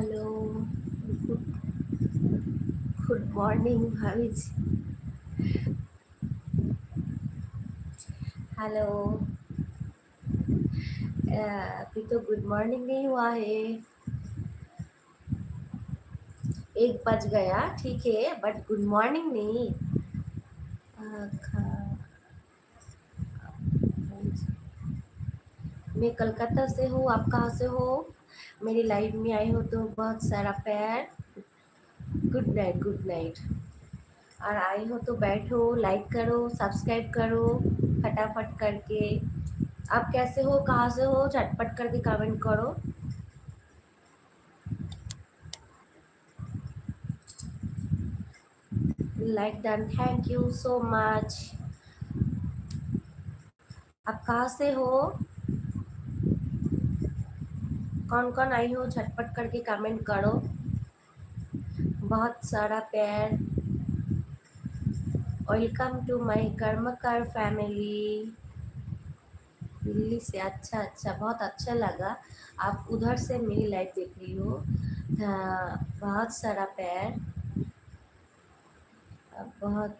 Hello good morning भाभी जी hello अभी तो गुड मॉर्निंग नहीं हुआ है एक बज गया ठीक है बट गुड मॉर्निंग नहीं अ, खा- मैं कलकत्ता से हूँ आप कहाँ से हो मेरी लाइफ में आई हो तो बहुत सारा प्यार। गुड नाइट गुड नाइट और आई हो तो बैठो लाइक करो सब्सक्राइब करो, फटाफट करके। आप कैसे हो, कहाँ से हो, झटपट करके कमेंट करो। Like done thank you so much आप कहाँ से हो? कौन कौन आई हो, झटपट करके कमेंट करो। बहुत सारा प्यार। Welcome to my Karmakar family Delhi से अच्छा अच्छा बहुत अच्छा लगा। आप उधर से मेरी लाइफ देख रही हो। बहुत सारा प्यार। बहुत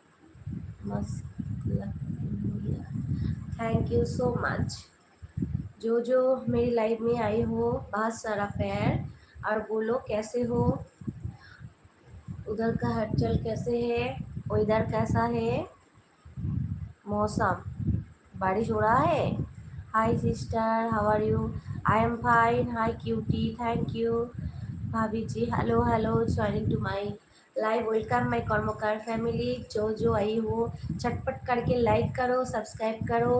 मस्त थैंक यू सो मच जो जो मेरी लाइफ में आई हो, बहुत सारा प्यार। और बोलो कैसे हो? उधर का हलचल कैसे है? वेदर कैसा है? मौसम? बारिश हो रहा है? Hi sister how are you I am fine hi cutie thank you भाभी जी hello hello joining to my live welcome my Karmakar family जो जो आई हो झटपट करके लाइक करो सब्सक्राइब करो।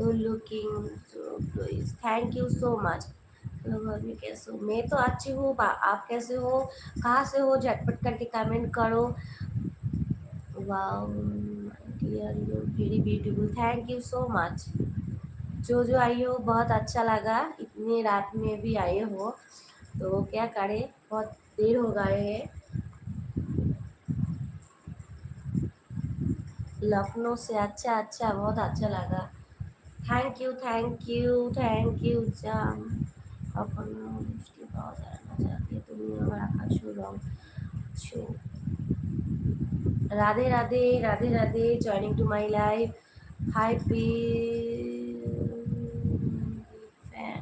You looking thank you so much कैसे हो? मैं तो अच्छी हूँ आप कैसे हो? कहाँ से हो? झटपट करके कमेंट करो। You very beautiful thank you so much जो जो आई हो, बहुत अच्छा लगा। इतनी रात में भी आए हो। तो क्या करें? बहुत देर हो गए है। लखनऊ से अच्छा अच्छा बहुत अच्छा लगा। thank you thank you thank you जान अपन उसके बाद आना चाहती है তুমি আমার আকাশ রং ছো Radhe Radhe Radhe Radhe joining to my life hi fan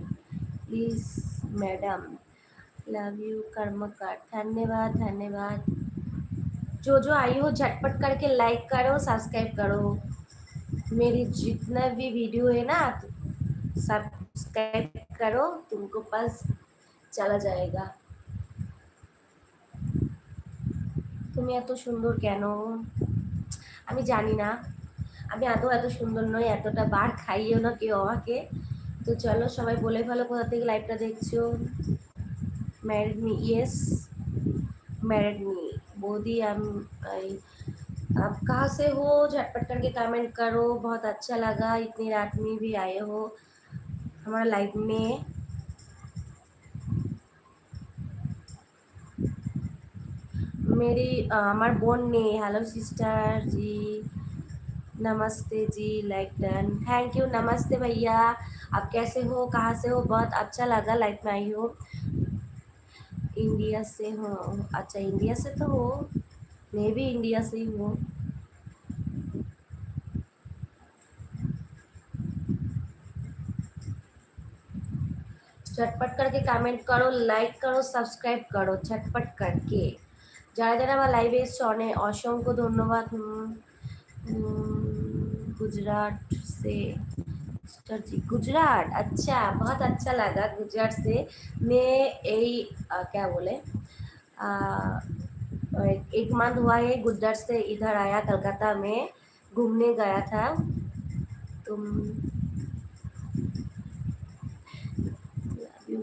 please madam love you Karmakar धन्यवाद धन्यवाद जो जो आई हो झटपट करके लाइक करो सब्सक्राइब करो मेरी जितना भी वीडियो है ना सब्सक्राइब करो तुमको पास चला जाएगा তুমি এত সুন্দর কেন আমি জানি না আমি আদৌ এত সুন্দর নই এতটা বার খাইও না কেউ আমাকে তো চলো সবাই বলে ফেলো কোথা থেকে লাইভটা দেখছো married me yes married me Bodhi हम आप कहाँ से हो? झटपट करके कमेंट करो। बहुत अच्छा लगा। इतनी रात में भी आए हो हमारा लाइफ में। मेरी हमार बोन ने हेलो सिस्टर जी, नमस्ते जी लाइक डन थैंक यू नमस्ते भैया। आप कैसे हो? कहाँ से हो? बहुत अच्छा लगा लाइफ में आई हो। इंडिया से हो। अच्छा इंडिया से तो हो। मैं भी इंडिया से ही हूँ। झटपट करके कमेंट करो लाइक करो সাবস্ক্রাইব করো ঝটপট করকে যারা যারা আমার লাইভে এসছো অনেক অসংখ্য ধন্যবাদ হুম, হুম, गुजरात से सिस्टर जी गुजरात अच्छा बहुत अच्छा लगा गुजरात से मैं यही अ, क्या बोले अ, एक एक मंथ हुआ है गुजरात से इधर आया कलकत्ता में घूमने गया था तुम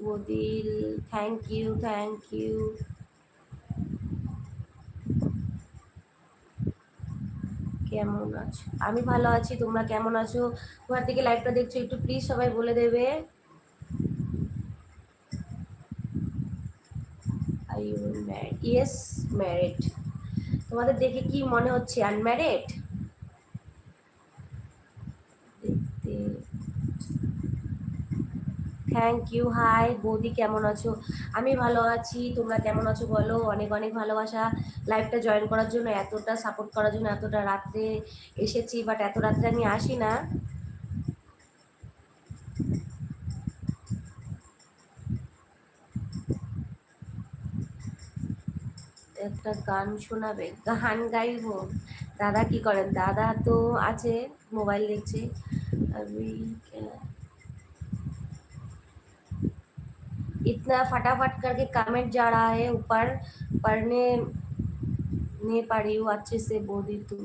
Bodil. Thank you, thank you. কেমন আছো? আমি ভালো আছি তোমরা কেমন আছো? তোমার থেকে লাইভটা দেখছ একটু প্লিজ সবাই বলে দেবে। আর ইউ ইয়েস ম্যারিড তোমাদের দেখে কি মনে হচ্ছে আনম্যারিড দেখতে থ্যাংক ইউ হাই বৌদি, কেমন আছো? আমি ভালো আছি, তোমরা কেমন আছো বলো? অনেক অনেক ভালোবাসা। লাইভটা জয়েন করার জন্য, এতটা সাপোর্ট করার জন্য, এতটা রাত্রে এসেছি বাট এত রাত্রে আমি আসি না। একটা গান শোনাবে, গান গাইব। দাদা কি করেন? দাদা তো আছে মোবাইল দেখছে। আমি इतना फटाफट करके कमेंट जा रहा है ऊपर पढ़ने নিয়ে পারি अच्छे से বৌদি তু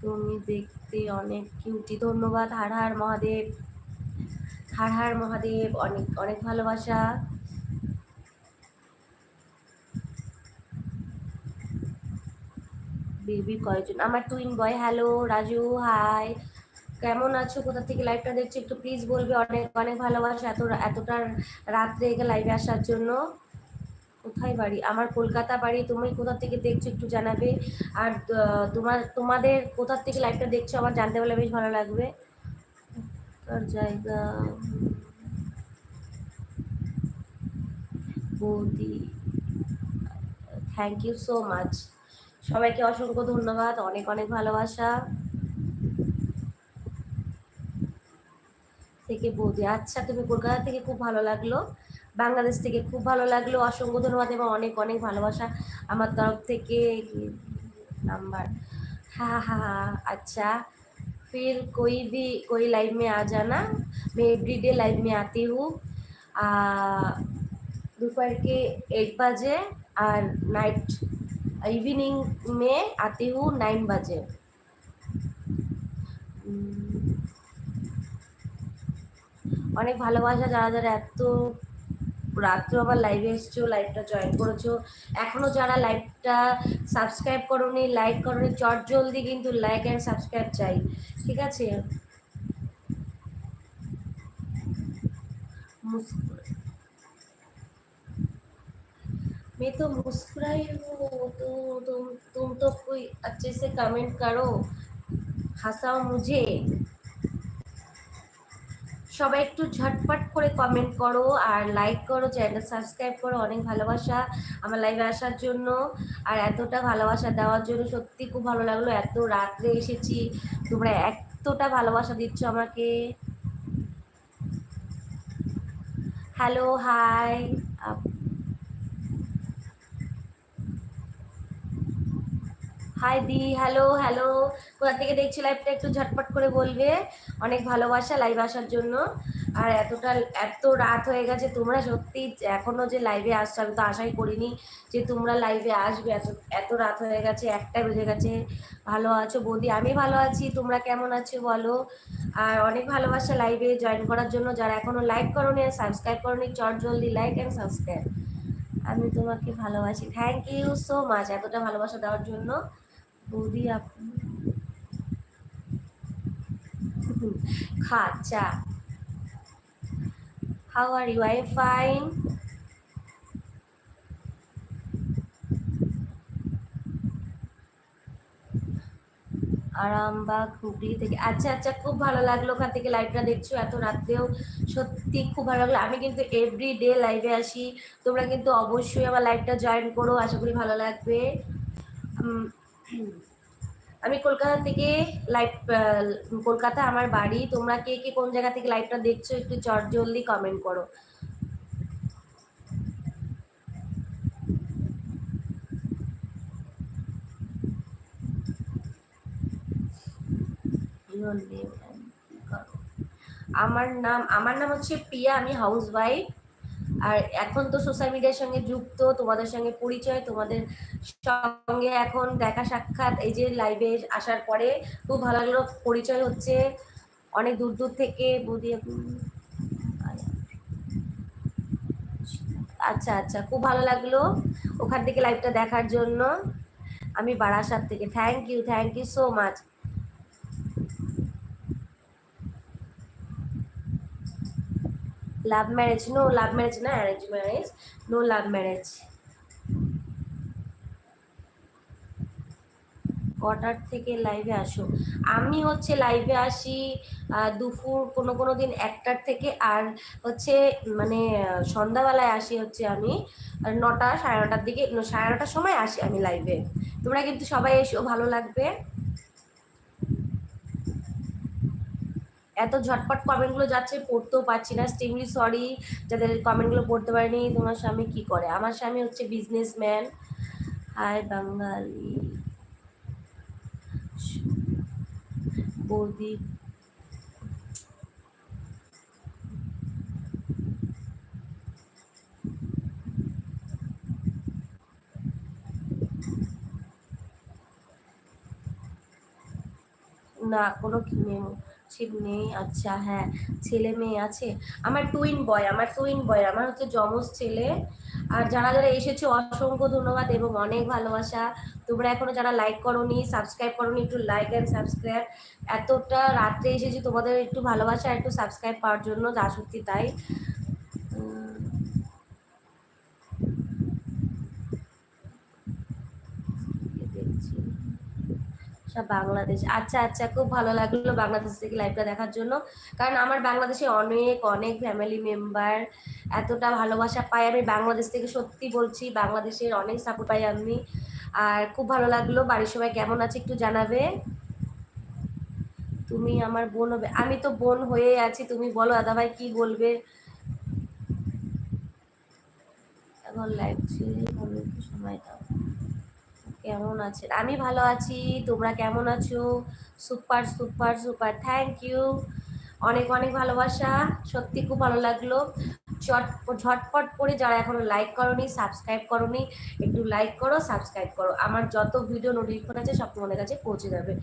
তুমি দেখতে অনেক কিউটি ধন্যবাদ হার হার মহাদেব হার হার মহাদেব অনেক অনেক ভালোবাসা বেবি কয়জন আমার twin boy hello Raju hi কেমন আছো? কোথা থেকে লাইভটা দেখছ? একটু প্লিজ বলবে অনেক অনেক ভালোবাসা এত এতটা রাত্রে এগে লাইভে আসার জন্য। কোথায় বাড়ি? আমার কলকাতা বাড়ি। তুমি কোথা থেকে দেখছ একটু জানাবে। আর তোমার, তোমাদের কোথার থেকে লাইভটা দেখছ? আমার জানতে পারলে বেশ ভালো লাগবে। জায়গা, বৌদি থ্যাংক ইউ সো মাচ সবাইকে অসংখ্য ধন্যবাদ। অনেক অনেক ভালোবাসা। থেকে বৌদি আচ্ছা তুমি কলকাতা থেকে খুব ভালো লাগলো বাংলাদেশ থেকে খুব ভালো লাগলো অসংখ্য ধন্যবাদ এবং অনেক অনেক ভালোবাসা আমার তরফ থেকে নাম্বার हाँ हाँ हाँ अच्छा फिर कोई भी कोई लाइव में आ जाना मैं एवरी डे लाइव में आती हूँ दोपहर के एक बजे और नाइट इवनिंग में आती हूँ नाइन बजे অনেক ভালোবাসা যারা যারা এত রাত্রে আবার লাইভে এসছো লাইভটা জয়েন করেছো এখনও যারা লাইভটা সাবস্ক্রাইব করোনি লাইক করোনি চট জলদি কিন্তু লাইক অ্যান্ড সাবস্ক্রাইব চাই ঠিক আছে मैं तो मुस्कुराई हूँ तो तुम तुम तो कोई अच्छे से कमेंट करो हंसाओ मुझे সবাই একটু ঝটপট করে কমেন্ট করো আর লাইক করো চ্যানেল সাবস্ক্রাইব করো, অনেক ভালোবাসা আমার লাইভে আসার জন্য। আর এতটা ভালোবাসা দেওয়ার জন্য সত্যি খুব ভালো লাগল, এত রাত্রে এসেছি। তোমরা এতটা ভালোবাসা দিচ্ছ আমাকে। হ্যালো হাই হাই দি হ্যালো হ্যালো কোথা থেকে দেখছি লাইভটা একটু ঝটপট করে বলবে? অনেক ভালোবাসা লাইভ আসার জন্য। আর এতটা, এত রাত হয়ে গেছে, তোমরা সত্যি এখনও যে লাইভে আসছো, আমি তো আশাই করিনি যে তোমরা লাইভে আসবে। এত এত রাত হয়ে গেছে, একটা বেজে গেছে। ভালো আছো বৌদি? আমি ভালো আছি, তোমরা কেমন আছো বলো? আর অনেক ভালোবাসা লাইভে জয়েন করার জন্য, যারা এখনও লাইক করোনি আর সাবস্ক্রাইব করোনি, চট জলদি লাইক অ্যান্ড সাবস্ক্রাইব আমি তোমাকে ভালোবাসি। থ্যাংক ইউ সো মাচ এতটা ভালোবাসা দেওয়ার জন্য। বৌদি, আপনি? খাচ্ছা how are you I fine Arambagh, Hooghly থেকে। আচ্ছা আচ্ছা খুব ভালো লাগল ওখান থেকে লাইভটা দেখছ। এত রাত্রেও সত্যি খুব ভালো লাগল। আমি কিন্তু এভরি ডে লাইভে আসি। তোমরা কিন্তু অবশ্যই আমার লাইভটা জয়েন করো। আশা করি ভালো লাগবে। আমি কলকাতা থেকে লাইভ কলকাতা আমার বাড়ি। তোমরা কে কে কোন জায়গা থেকে লাইভটা দেখছ একটু চট জলদি কমেন্ট করো। আমার নাম আমার নাম হচ্ছে প্রিয়া, আমি হাউস ওয়াইফ আর এখন তো সোশ্যাল মিডিয়ার সঙ্গে যুক্ত, তোমাদের সঙ্গে পরিচয়, তোমাদের সঙ্গে এখন দেখা সাক্ষাৎ, এই যে লাইভে আসার পরে খুব ভালো লাগল, পরিচয় হচ্ছে অনেক দূর দূর থেকে, বৌদি আচ্ছা আচ্ছা খুব ভালো লাগল ওখান থেকে লাইভটা দেখার জন্য। আমি বারাসাত থেকে thank you thank you so much love marriage, no love marriage না arrange marriage, no love marriage. কটার থেকে লাইভে আসো? আমি হচ্ছে লাইভে আসি দুপুর কোনো কোনো দিন একটার থেকে, আর হচ্ছে মানে সন্ধ্যাবেলায় আসি হচ্ছে আমি নটা, সাড়ে নটার দিকে, সাড়ে নটার সময় আসি আমি লাইভে তোমরা কিন্তু সবাই এসো, ভালো লাগবে। এত ঝটপট কমেন্টগুলো যাচ্ছে, পড়তেও পারছি না। স্টিমলি সরি, যাদের কমেন্টগুলো পড়তে পারিনি, তোমার স্বামী কি করে? আমার স্বামী হচ্ছে বিজনেসম্যান হাই বাঙালি। বৌদি। না, কোনো মেম্বারশিপ নেই আচ্ছা হ্যাঁ ছেলে মেয়ে আছে। আমার টুইন বয় আমার টুইন বয় আমার হচ্ছে যমজ ছেলে। আর যারা যারা এসেছে, অসংখ্য ধন্যবাদ এবং অনেক ভালোবাসা। তোমরা এখনও যারা লাইক করোনি সাবস্ক্রাইব করোনি, একটু লাইক অ্যান্ড সাবস্ক্রাইব এতটা রাত্রে এসেছি তোমাদের একটু ভালোবাসা, একটু সাবস্ক্রাইব পাওয়ার জন্য, যা সত্যি তাই উম, দেখছি সব বাংলাদেশ। আচ্ছা আচ্ছা খুব ভালো লাগল বাংলাদেশ থেকে লাইভটা দেখার জন্য। কারণ আমার বাংলাদেশে অনেক অনেক ফ্যামিলি মেম্বার এতটা ভালোবাসা পাই আমি বাংলাদেশ থেকে সত্যি বলছি, বাংলাদেশের অনেক সাপোর্ট পাই আমি। আর খুব ভালো লাগল। বাড়ির সবাই কেমন আছে একটু জানাবে। তুমি আমার বোন হবে। আমি তো বোন হয়ে আছি। তুমি বলো দাদা ভাই কি বলবে? এখন লাইভ সময় দাও। কেমন আছেন? আমি ভালো আছি, তোমরা কেমন আছো? Super super super thank you অনেক অনেক ভালোবাসা, সত্যি খুব ভালো লাগল। চট, ঝটপট করে যারা এখনও লাইক করনি সাবস্ক্রাইব করনি, একটু লাইক করো সাবস্ক্রাইব করো। আমার যত ভিডিও নোটিফিকেশন আছে, সব তোমাদের কাছে পৌঁছে যাবে।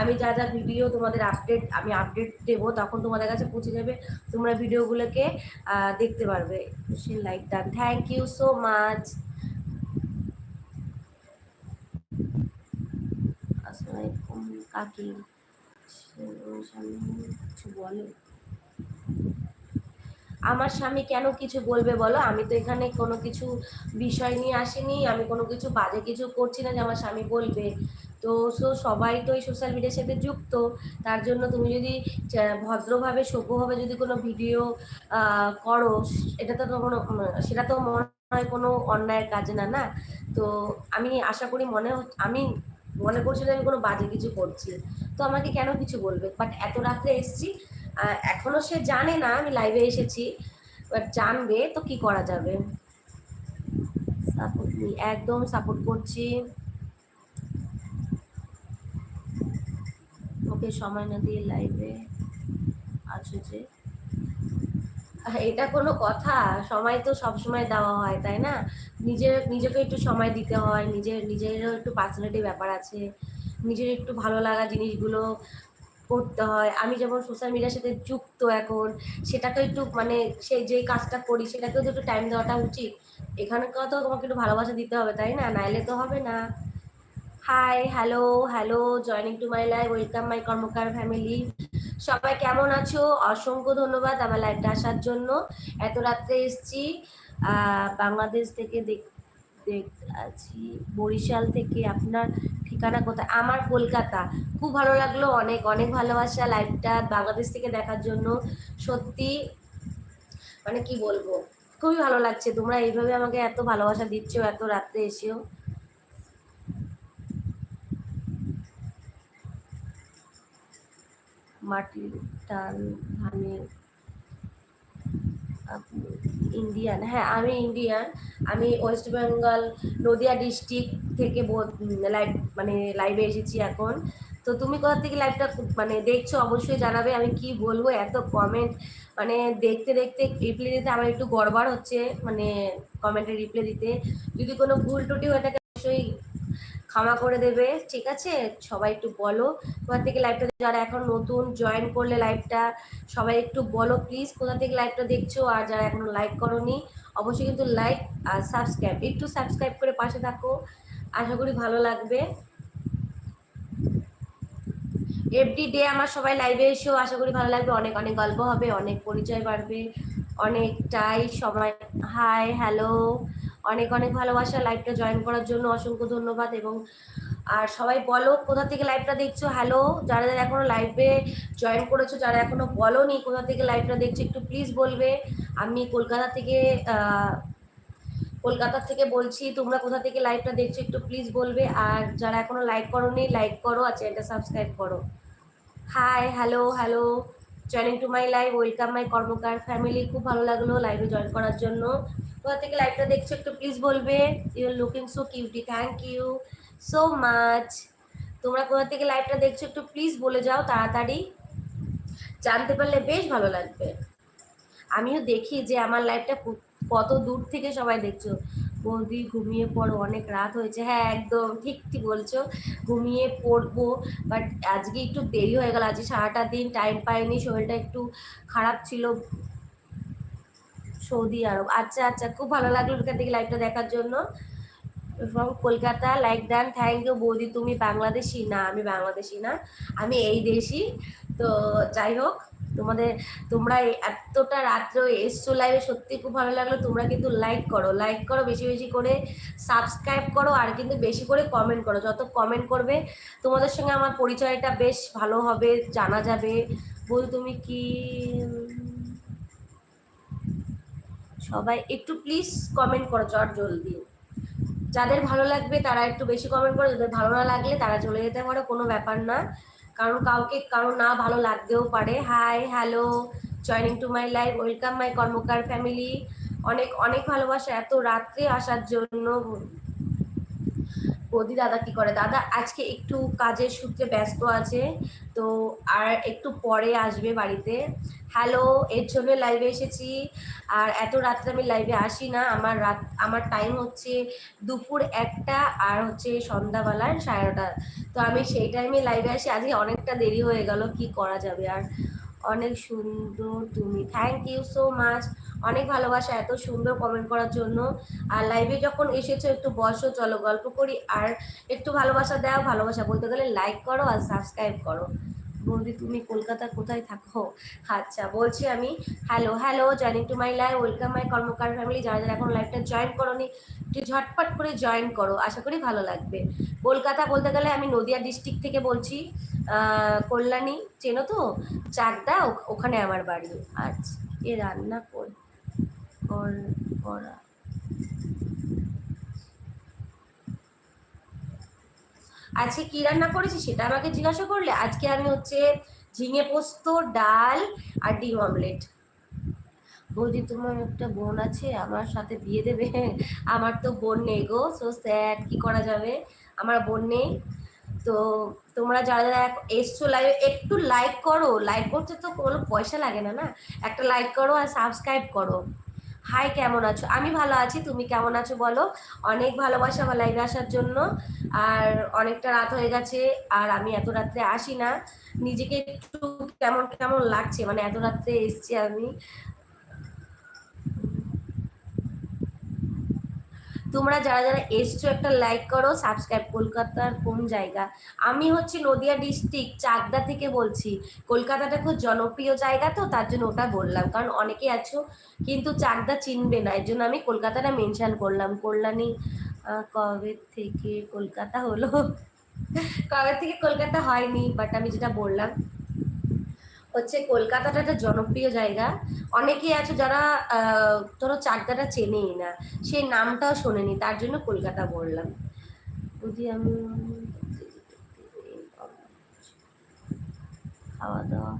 আমি যা যা ভিডিও তোমাদের আপডেট আমি আপডেট দেবো, তখন তোমাদের কাছে পৌঁছে যাবে। তোমরা ভিডিওগুলোকে দেখতে পারবে। Like done thank you so much কাকি কিছু বলে? আমার স্বামী কেন কিছু বলবে বলো? আমি তো এখানে কোনো কিছু বিষয় নিয়ে আসিনি, আমি কোনো কিছু বাজে কিছু করছি না যে আমার স্বামী বলবে। তো, সো, সবাই তো এই সোশ্যাল মিডিয়ার সাথে যুক্ত। তার জন্য তুমি যদি ভদ্রভাবে, সভ্যভাবে যদি কোনো ভিডিও করো, এটা তো কোনো সেটা তো মনে হয় কোনো অন্যায়ের কাজ না না? তো, আমি আশা করি মনে আমি মনে করছি যে আমি কোনো বাজে কিছু করছি তো আমাকে কেন কিছু বলবে? বাট এত রাত্রে এসছি আহ, এখনও সে জানে না আমি লাইভে এসেছি। বাট জানবে তো কি করা যাবে? সাপোর্ট একদম সাপোর্ট করছি। ওকে সময় না দিয়ে লাইভে আছো যে? এটা কোনো কথা। সময় তো সব সময় দেওয়া হয়, তাই না? নিজের, নিজেকে একটু সময় দিতে হয়, নিজের, নিজেরও একটু পার্সোনালিটি ব্যাপার আছে। নিজের একটু ভালো লাগা জিনিসগুলো করতে হয়। আমি যেমন সোশ্যাল মিডিয়ার সাথে যুক্ত এখন, সেটাকে একটু মানে সেই যেই কাজটা করি, সেটাকেও তো একটু টাইম দেওয়াটা উচিত। এখানকার তো তোমাকে একটু ভালোবাসা দিতে হবে, তাই না? নাইলে তো হবে না। Hi hello hello joining to my life welcome my Karmakar family সবাই কেমন আছো? অসংখ্য ধন্যবাদ আমার লাইভটা আসার জন্য। এত রাত্রে এসছি বাংলাদেশ থেকে দেখ আছি, বরিশাল থেকে আপনার ঠিকানা কোথায়? আমার কলকাতা। খুব ভালো লাগল, অনেক অনেক ভালোবাসা লাইভটা বাংলাদেশ থেকে দেখার জন্য। সত্যি মানে কি বলব? খুবই ভালো লাগছে। তোমরা এইভাবে আমাকে এত ভালোবাসা দিচ্ছ, এত রাত্রে এসেও। মাটির টান ধানের ইন্ডিয়ান হ্যাঁ আমি ইন্ডিয়ান। আমি ওয়েস্ট বেঙ্গল, নদিয়া ডিস্ট্রিক্ট থেকে লাইভ মানে লাইভে এসেছি এখন। তো তুমি কোথা থেকে লাইভটা মানে দেখছ অবশ্যই জানাবে, আমি কি বলব, এত কমেন্ট মানে দেখতে দেখতে রিপ্লাই দিতে আমার একটু গড়বড় হচ্ছে মানে কমেন্টে রিপ্লাই দিতে। যদি কোনো ভুল ত্রুটি হয়ে থাকে, অবশ্যই ক্ষমা করে দেবে, ঠিক আছে? সবাই একটু বলো। কোথা থেকে লাইভটা যারা এখন নতুন জয়েন করলে লাইভটা সবাই একটু বলো প্লিজ কোথা থেকে লাইভটা দেখছ? আর যারা এখনও লাইক করোনি, অবশ্যই কিন্তু লাইক আর সাবস্ক্রাইব একটু সাবস্ক্রাইব করে পাশে থাকো। আশা করি ভালো লাগবে। এভরি ডে আমার সবাই লাইভে এসেও আশা করি ভালো লাগবে। অনেক অনেক গল্প হবে, অনেক পরিচয় বাড়বে, অনেকটাই সবাই হাই হ্যালো অনেক অনেক ভালোবাসা লাইভটা জয়েন করার জন্য অসংখ্য ধন্যবাদ এবং আর সবাই বলো কোথা থেকে লাইভটা দেখছ? হ্যালো যারা যারা এখনও লাইভে জয়েন করেছ, যারা এখনও বলোনি কোথা থেকে লাইভটা দেখছ, একটু প্লিজ বলবে। আমি কলকাতা থেকে কলকাতা থেকে বলছি, তোমরা কোথা থেকে লাইভটা দেখছ একটু প্লিজ বলবে। আর যারা এখনও লাইক করোনি লাইক করো আর চ্যানেলটা সাবস্ক্রাইব করো। Hi hello hello joining to my live welcome my Karmakar family খুব ভালো লাগল লাইভে জয়েন করার জন্য। কোথা থেকে লাইভটা দেখছ, একটু প্লিজ বলবে। You looking so cutie thank you so much তোমরা কোথা থেকে লাইভটা দেখছ, একটু প্লিজ বলে যাও তাড়াতাড়ি। জানতে পারলে বেশ ভালো লাগবে। আমিও দেখি যে আমার লাইভটা কত দূর থেকে সবাই দেখছ। বৌদি, ঘুমিয়ে পড়ো, অনেক রাত হয়েছে। হ্যাঁ একদম ঠিক ঠিক বলছো। ঘুমিয়ে পড়ব বাট আজকে একটু দেরি হয়ে গেল। আজকে সারাটা দিন টাইম পাইনি, শরীরটা একটু খারাপ ছিল। Saudi Arab. আচ্ছা আচ্ছা খুব ভালো লাগল ওখান থেকে লাইভটা দেখার জন্য। From Kolkata like done thank you বৌদি, তুমি বাংলাদেশি না, আমি বাংলাদেশি না, আমি এই দেশি। তো যাই হোক তোমাদের, তোমরা এতটা রাত্রে এসছো লাইভে সত্যি খুব ভালো লাগল। তোমরা কিন্তু লাইক করো লাইক করো, বেশি বেশি করে সাবস্ক্রাইব করো আর কিন্তু বেশি করে কমেন্ট করো। যত কমেন্ট করবে, তোমাদের সঙ্গে আমার পরিচয়টা বেশ ভালো হবে, জানা যাবে। বল তুমি কি? সবাই একটু প্লিজ কমেন্ট করো চট জলদি। যাদের ভালো লাগবে তারা একটু বেশি কমেন্ট করো, যাদের ভালো না লাগলে তারা চলে যেতে পারো, কোনো ব্যাপার না। কারণ কাউকে কারও না ভালো লাগতেও পারে। Hi hello joining to my life welcome my Karmakar family অনেক অনেক ভালোবাসা এত রাত্রে আসার জন্য। বৌদি দাদা কি করে? দাদা আজকে একটু কাজের সূত্রে ব্যস্ত আছে, তো আর একটু পরে আসবে বাড়িতে। হ্যালো এর জন্য লাইভে এসেছি। আর এত রাত্রে আমি লাইভে আসি না। আমার রাত, আমার টাইম হচ্ছে দুপুর একটা আর হচ্ছে সন্ধ্যাবেলার সাড়ে নটা। তো আমি সেই টাইমে লাইভে আসি। আজকে অনেকটা দেরি হয়ে গেল। কি করা যাবে? আর অনেক সুন্দর তুমি। থ্যাংক ইউ সো মাচ অনেক ভালোবাসা এত সুন্দর কমেন্ট করার জন্য। আর লাইভে যখন এসেছ, একটু বসো, চলো গল্প করি। আর একটু ভালোবাসা দাও, ভালোবাসা বলতে গেলে লাইক করো আর সাবস্ক্রাইব করো। বৌদি তুমি কলকাতা কোথায় থাকো? আচ্ছা বলছি আমি hello hello joining to my live welcome my Karmakar family যারা যারা এখন লাইভটা জয়েন করোনি, একটু ঝটপট করে জয়েন করো, আশা করি ভালো লাগবে। কলকাতা বলতে গেলে আমি নদিয়া ডিস্ট্রিক্ট থেকে বলছি কল্যাণী, চেনো তো? চাকদা ওখানে আমার বাড়ি। আচ্ছা এ রান্না কর, করা। আজকে কি রান্না করেছি সেটা আমাকে জিজ্ঞাসা করলে আজকে আমি হচ্ছে ঝিঙে পোস্ত, ডাল আর ডিম অমলেট। বৌদি, তোমার একটা বোন আছে, আমার সাথে বিয়ে দেবে। আমার তো বোন নেই গো সো স্যাড কি করা যাবে? আমার বোন নেই। তো তোমরা যারা যারা এসছো লাইভ একটু লাইক করো। লাইক করতে তো কোনো পয়সা লাগে না না? একটা লাইক করো আর সাবস্ক্রাইব করো। হাই কেমন আছো? আমি ভালো আছি, তুমি কেমন আছো বলো? অনেক ভালোবাসা বা লাইভে আসার জন্য। আর অনেকটা রাত হয়ে গেছে, আর আমি এত রাত্রে আসি না। নিজেকে একটু কেমন কেমন লাগছে? মানে এত রাত্রে এসছি আমি। তোমরা যারা যারা এসছো একটা লাইক করো সাবস্ক্রাইব কলকাতার কোন জায়গা? আমি হচ্ছে নদিয়া ডিস্ট্রিক্ট চাকদা থেকে বলছি। কলকাতাটা খুব জনপ্রিয় জায়গা তো, তার জন্য ওটা বললাম। কারণ অনেকে আছো, কিন্তু চাকদা চিনবে না। এর জন্য আমি কলকাতাটা মেনশান করলাম। কল্যাণী কবে থেকে কলকাতা হলো? কবে থেকে কলকাতা হয়নি বাট আমি যেটা বললাম হচ্ছে কলকাতাটা একটা জনপ্রিয় জায়গা। অনেকেই আছে যারা ধরো চাকদাটা চেনেই না। সেই নামটাও শোনেনি, তার জন্য কলকাতা বললাম। যদি আমি খাওয়া দাওয়া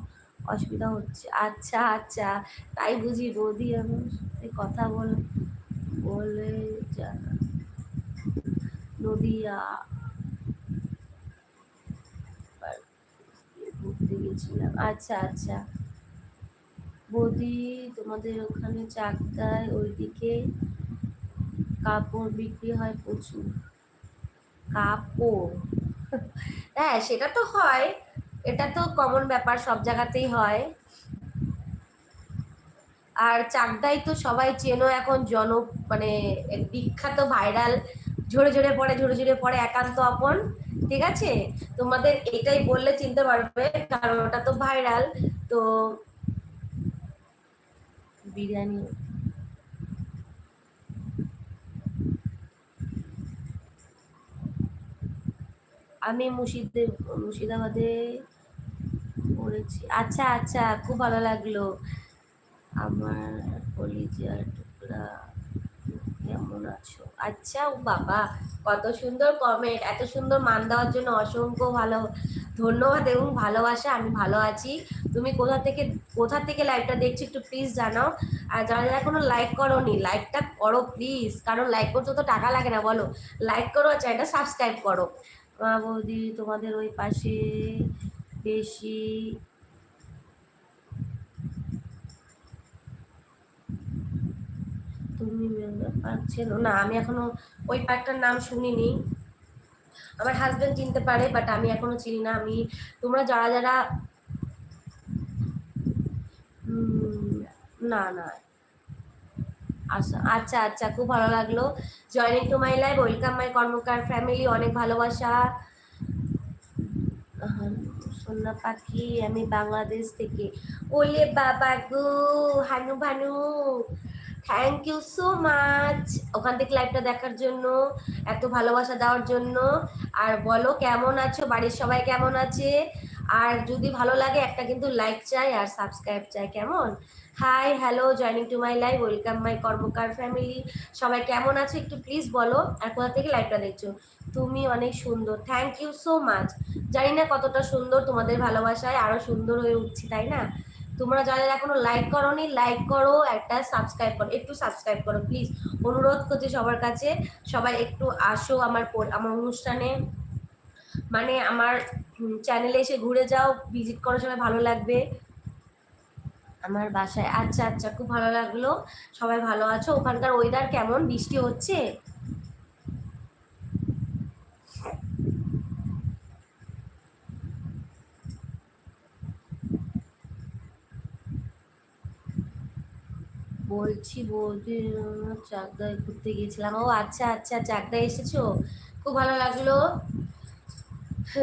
অসুবিধা হচ্ছে আচ্ছা আচ্ছা তাই বুঝি বৌদি আমি কথা বল, বলে জানা নদিয়া। গেছিলাম আচ্ছা আচ্ছা। বৌদি, তোমাদের ওখানে চাকদায় ওইদিকে কাপড় বিক্রি হয় প্রচুর। কাপড়? হ্যাঁ সেটা তো হয়। এটা তো কমন ব্যাপার, সব জায়গাতেই হয়। আর চাকদাই তো সবাই চেনো এখন জন মানে বিখ্যাত ভাইরাল ঝরে ঝরে পড়ে, ঝরে ঝরে পড়ে, একান্ত আপন। ঠিক আছে? তোমাদের এটাই বললে চিনতে পারবে, কারণ ওটা তো ভাইরাল তো বিরিয়ানি। আমি মুর্শিদে, মুর্শিদাবাদে পড়েছি। আচ্ছা আচ্ছা খুব ভালো লাগল। আমার কলিজার টুকরা। কেমন আছো আচ্ছা ও বাবা, কত সুন্দর কমেন্ট এত সুন্দর মান দেওয়ার জন্য অসংখ্য ভালো, ধন্যবাদ এবং ভালোবাসা, আমি ভালো আছি। তুমি কোথা থেকে কোথা থেকে লাইভটা দেখছি একটু প্লিজ জানাও। আর যারা যারা কোনো লাইক করো নি লাইকটা করো প্লিজ কারণ লাইক করতে তো টাকা লাগে না, বলো। লাইক করো, আর চ্যানেলটা সাবস্ক্রাইব করো। বৌদি, তোমাদের ওই পাশে বেশি তুমি পাচ্ছেন না, আমি এখনও ওই পার্কটার নাম শুনিনি। আমার হাজবেন্ড চিনতে পারে বাট আমি এখনও চিনি না। আমি, তোমরা যারা যারা না না। আচ্ছা আচ্ছা খুব ভালো লাগল। Joining to my life welcome my Karmakar family অনেক ভালোবাসা। সোনা পাখি, আমি বাংলাদেশ থেকে। ওলে বাবা গো, হানু ভানু। থ্যাংক ইউ সো মাচ ওখান থেকে লাইভটা দেখার জন্য, এত ভালোবাসা দেওয়ার জন্য। আর বলো, কেমন আছো? বাড়ির সবাই কেমন আছে? আর যদি ভালো লাগে, একটা কিন্তু লাইক চাই আর সাবস্ক্রাইব চাই, কেমন? Hi hello joining to my live welcome my Karmakar family সবাই কেমন আছো? একটু প্লিজ বলো, আর কোথা থেকে লাইভটা দেখছ? তুমি অনেক সুন্দর। থ্যাংক ইউ সো মাচ জানি না কতটা সুন্দর তোমাদের ভালোবাসায় আরও সুন্দর হয়ে উঠছি, তাই না? তোমরা যারা এখনও লাইক করোনি লাইক করো, একটা সাবস্ক্রাইব করো, একটু সাবস্ক্রাইব করো প্লিজ অনুরোধ করছি সবার কাছে, সবাই একটু আসো আমার আমার অনুষ্ঠানে। মানে আমার চ্যানেলে এসে ঘুরে যাও ভিজিট করো, সবাই ভালো লাগবে। আমার বাসায় আচ্ছা আচ্ছা খুব ভালো লাগল। সবাই ভালো আছো? ওখানকার ওয়েদার কেমন? বৃষ্টি হচ্ছে? বলছি, বলতে চাকদায় ঘুরতে গিয়েছিলাম। ও আচ্ছা আচ্ছা চাকদায় এসেছ? খুব ভালো লাগল।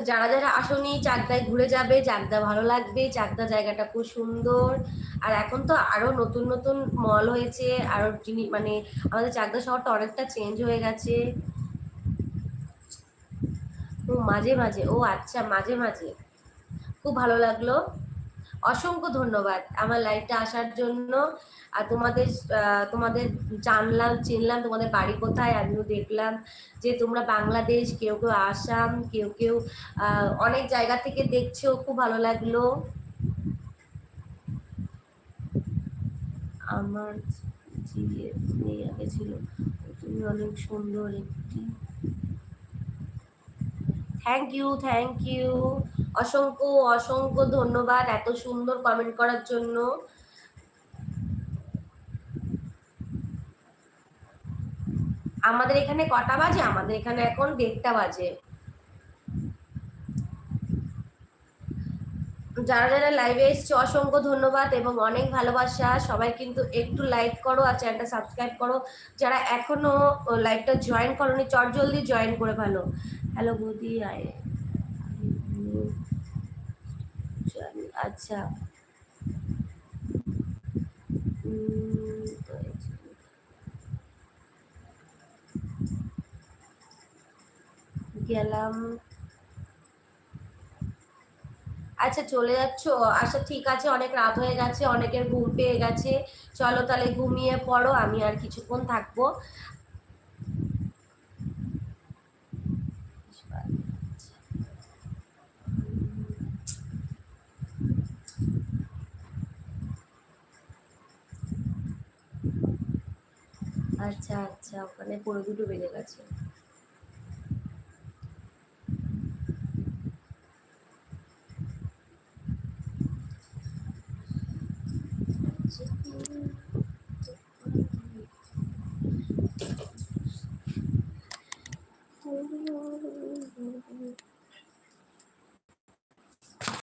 যারা যারা আসনি, চাকদায় ঘুরে যাবে, চাকদা ভালো লাগবে, চাকদা জায়গাটা খুব সুন্দর। আর এখন তো আরও নতুন নতুন মল হয়েছে আরও জিনিস মানে আমাদের চাকদা শহরটা অনেকটা চেঞ্জ হয়ে গেছে। ও, মাঝে মাঝে, ও আচ্ছা মাঝে মাঝে। খুব ভালো লাগল। অসংখ্য ধন্যবাদ আমার লাইভটা আসার জন্য। আর তোমাদের তোমাদের জানলাম, চিনলাম তোমাদের বাড়ি কোথায়, আমিও দেখলাম যে তোমরা বাংলাদেশ, কেউ কেউ আসাম, কেউ কেউ অনেক জায়গা থেকে দেখছ, খুব ভালো লাগল। আমার জিএফ নেই, আগে তুমি অনেক সুন্দর একটি থ্যাংক ইউ থ্যাংক ইউ অসংখ্য অসংখ্য ধন্যবাদ এত সুন্দর কমেন্ট করার জন্য। আমাদের এখানে কটা বাজে? আমাদের এখানে এখন দেড়টা বাজে। যারা যারা লাইভে এসছে, অসংখ্য ধন্যবাদ এবং অনেক ভালোবাসা। সবাই কিন্তু একটু লাইক করো আর চ্যানেলটা সাবস্ক্রাইব করো। যারা এখনও লাইভটা জয়েন করনি, চট জলদি জয়েন করে ভালো হ্যালো বৌদি আয় আচ্ছা। গেলাম। আচ্ছা চলে যাচ্ছ? আচ্ছা ঠিক আছে, অনেক রাত হয়ে গেছে, অনেকের ঘুম পেয়ে গেছে। চলো তাহলে ঘুমিয়ে পড়ো, আমি আর কিছুক্ষণ থাকব আচ্ছা আচ্ছা ওখানে পনেরো দুটো বেজে গেছে।